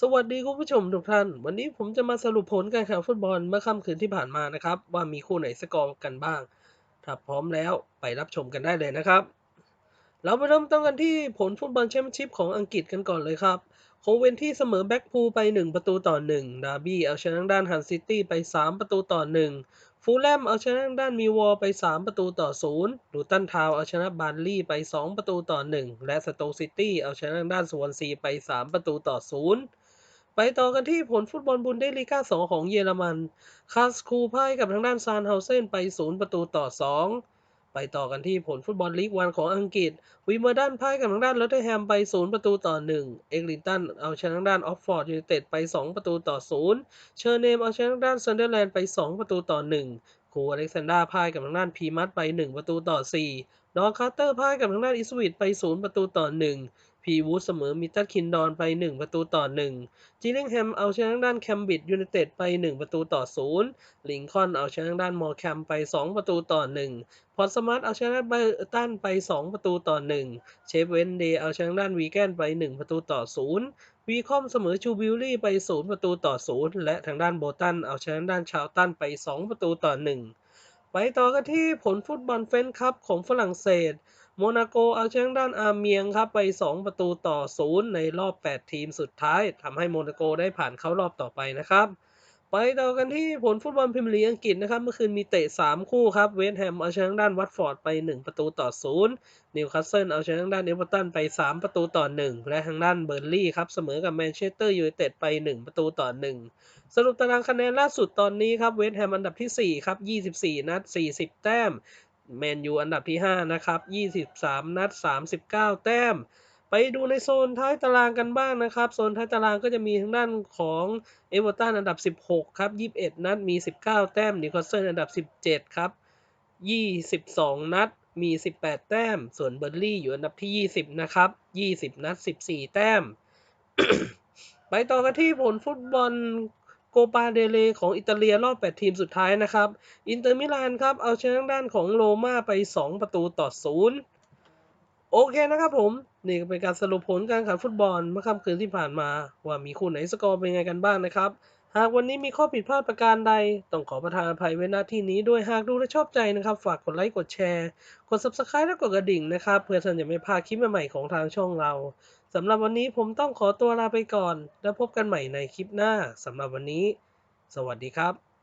สวัสดีคุณผู้ชมทุกท่าน วันนี้ผมจะมาสรุปผลการแข่งฟุตบอลเมื่อค่ำคืนที่ผ่านมานะครับ ว่ามีคู่ไหนสกอร์กันบ้าง ถ้าพร้อมแล้วไปรับชมกันได้เลยนะครับ เราไปเริ่มต้นกันที่ผลฟุตบอลแชมเปี้ยนชิพของอังกฤษกันก่อนเลยครับโคเวนที่เสมอแบ็กพูลไป 1 ประตูต่อ 1 ดาร์บี้เอาชนะด้านฮันซิตี้ไป 3 ประตูต่อ 1 ฟูลแลมเอาชนะด้านมีวอลไป 3 ประตูต่อ0ลูตันทาวเอาชนะบาร์ลี่ไป 2 ประตูต่อ 1 และสโตซิตี้เอาชนะด้านสวนซีไป 3 ประตูต่อ 0 ไปต่อกันที่ผลฟุตบอลบุนเดสลีกา2 ของเยอรมัน คาสคูพ่ายกับทางด้านซานเฮาเซนไป 0 ประตูต่อ 2 ไปต่อกันที่ผลฟุตบอลลีกวันของอังกฤษ วิมเบอร์ดันพ่ายกับทางด้านลอตเทอร์แฮมไป 0 ประตูต่อ 1 เอ็กลินตันเอาชนะทางด้านออฟฟอร์ดยูไนเต็ดไป 2 ประตูต่อ 0 เชอร์เนมเอาชนะทางด้านซันเดอร์แลนด์ไป 2 ประตูต่อ 1 คูอเล็กซานดราพ่ายกับทางด้านพีมัตไป 1 ประตูต่อ 4ดอนคาร์เตอร์พ่ายกับทางด้านอิสวิตไป 0 ประตูต่อ 1 พีวูดเสมอมิตตันคินดอนไป 1 ประตูต่อ 1 จิลลิงแฮมเอาชนะทางด้านแคมบิดยูไนเต็ดไป 1 ประตูต่อ 0 ลิงคอนเอาชนะทางด้านมอร์แคมไป 2 ประตูต่อ 1 พอร์ตสมาร์ทเอาชนะไบเอร์ตันไป 2 ประตูต่อ 1 เชฟเวนเดย์เอาชนะทางด้านวีแกนไป 1 ประตูต่อ 0 วีคอมเสมอชูบิลลี่ไป 0 ประตูต่อ 0 และทางด้านโบตันเอาชนะด้านชาวตันไป 2 ประตูต่อ 1 ไปต่อกันที่ผลฟุตบอลเฟนคัพของฝรั่งเศส โมนาโกเอาชนะด้านอาร์เมียงครับไป 2 ประตูต่อ 0 ในรอบ 8 ทีมสุดท้ายทำให้โมนาโกได้ผ่านเข้ารอบต่อไปนะครับ ไปต่อกันที่ผลฟุตบอลพรีเมียร์ลีกอังกฤษนะครับ เมื่อคืนมีเตะ 3 คู่ครับ เวสต์แฮมเอาชนะด้านวัตฟอร์ดไป 1 ประตูต่อ 0 นิวคาสเซิลเอาชนะด้านเอเวอร์ตันไป 3 ประตูต่อ 1 และทางด้านเบอร์ลี่ครับเสมอกับแมนเชสเตอร์ยูไนเต็ดไป 1 ประตูต่อ 1 สรุปตารางคะแนนล่าสุดตอนนี้ครับเวสต์แฮมอันดับที่4ครับ24 นัด 40 แต้ม แมนยูอันดับที่ 5 นะครับ 23 นัด 39 แต้ม ไปดูในโซนท้ายตารางกันบ้างนะครับ โซนท้ายตารางก็จะมีทางด้านของเอเวอร์ตันอันดับ 16 ครับ 21 นัดมี 19 แต้มนิวคาสเซิลอันดับ 17 ครับ 22 นัดมี 18 แต้ม ส่วนเบอร์ลี่อยู่อันดับที่ 20 นะครับ 20 นัด 14 แต้ม ไปต่อกันที่ผลฟุตบอล โกปาเดเลของอิตาเลียรอบ 8 ทีมสุดท้ายนะครับ อินเตอร์มิลานครับ เอาชนะด้านของโรม่าไป 2 ประตูต่อ 0 โอเคนะครับผม นี่ก็เป็นการสรุปผลการแข่งฟุตบอลเมื่อค่ำคืนที่ผ่านมา ว่ามีคู่ไหนสกอร์เป็นไงกันบ้างนะครับ หากวันนี้มีข้อผิดพลาดประการใด ต้องขอประทานอภัยไว้ณที่นี้ด้วยหากดูและชอบใจนะครับ ฝากกดไลค์กดแชร์ กด subscribe และกดกระดิ่งนะครับ เพื่อท่านจะไม่พลาดคลิปใหม่ๆของทางช่องเราสำหรับวันนี้ผมต้องขอตัวลาไปก่อน แล้วพบกันใหม่ในคลิปหน้าสำหรับวันนี้ สวัสดีครับ